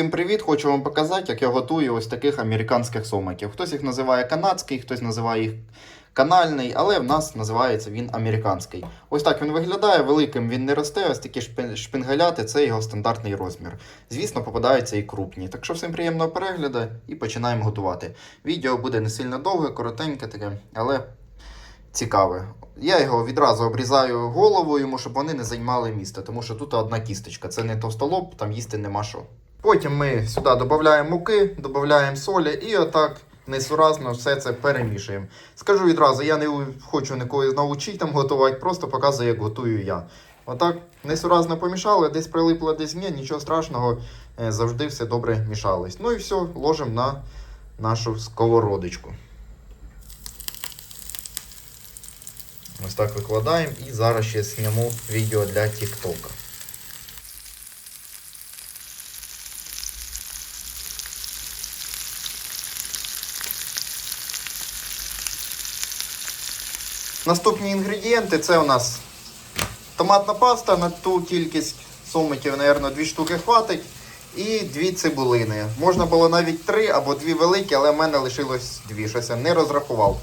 Всім привіт! Хочу вам показати, як я готую ось таких американських сомиків. Хтось їх називає канадський, хтось називає їх канальний, але в нас називається він американський. Ось так він виглядає, великим він не росте, ось такі шпингаляти це його стандартний розмір. Звісно, попадаються і крупні. Так що всім приємного перегляду і починаємо готувати. Відео буде не сильно довге, коротеньке таке, але цікаве. Я його відразу обрізаю голову йому, щоб вони не займали місце, тому що тут одна кісточка, це не товстолоб, там їсти нема що. Потім ми сюди додаємо муки, додаємо солі і отак несуразно все це перемішуємо. Скажу відразу, я не хочу нікого навчити там готувати, просто показую, як готую я. Отак несуразно помішали, десь прилипло, десь ні, нічого страшного, е, завжди все добре мішалось. Ну і все, ложимо на нашу сковородочку. Ось так викладаємо і зараз ще зніму відео для TikTok. Наступні інгредієнти це у нас томатна паста на ту кількість сомиків, мабуть, дві штуки хватить. І дві цибулини. Можна було навіть три або дві великі, але в мене лишилось дві. Щось я не розрахував.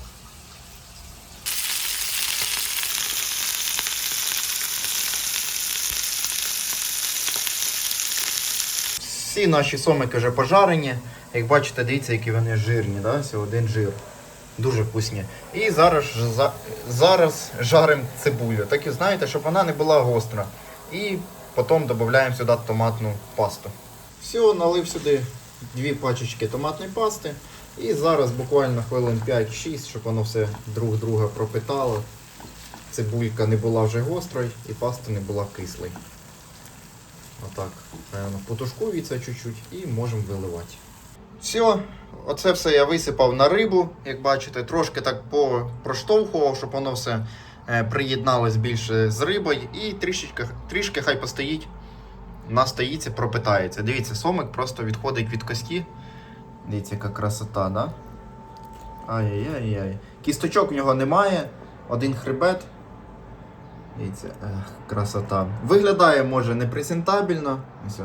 Всі наші сомики вже пожарені. Як бачите, дивіться, які вони жирні, да? Ось один жир. Дуже вкусні. І зараз, зараз жаримо цибулю. Так і знаєте, щоб вона не була гостра. І потім додаємо сюди томатну пасту. Все, налив сюди дві пачечки томатної пасти. І зараз буквально хвилин 5-6, щоб воно все друг друга пропитало. Цибулька не була вже гострою і паста не була кислою. Отак, певно, потушкується чуть-чуть і можемо виливати. Все, оце все я висипав на рибу, як бачите, трошки так по- проштовхував, щоб воно все е, приєдналось більше з рибою. І трішечки, трішки хай постоїть, настоїться, пропитається. Дивіться, сомик просто відходить від кості. Дивіться, яка красота, да? Ай-яй-яй. Кісточок в нього немає, один хребет. Дивіться, ех, красота. Виглядає, може, не презентабельно. Ось.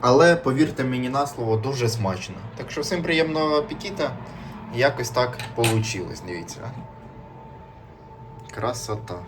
Але повірте мені на слово, дуже смачно. Так що всім приємного апетита. Якось так вийшло, дивіться. Красота.